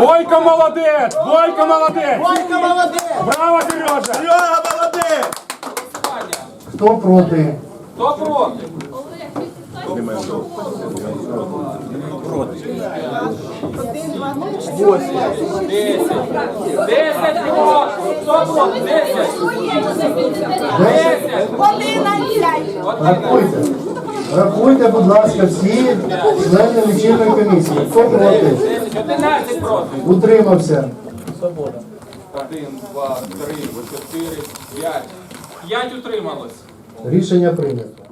Бойко молодець! Бойко молодець! Бойко молодець! Браво, Сережа! Серега молодець! Хто проти? Хто проти? Десять проти. Хто проти? Десять. Десять? Рахуйте. Рахуйте, будь ласка, всі члени лічильної комісії. Хто проти? Десять. Одинадцять проти. Утримався. Один, два, три, чотири, п'ять. П'ять утрималось. Рішення прийнято.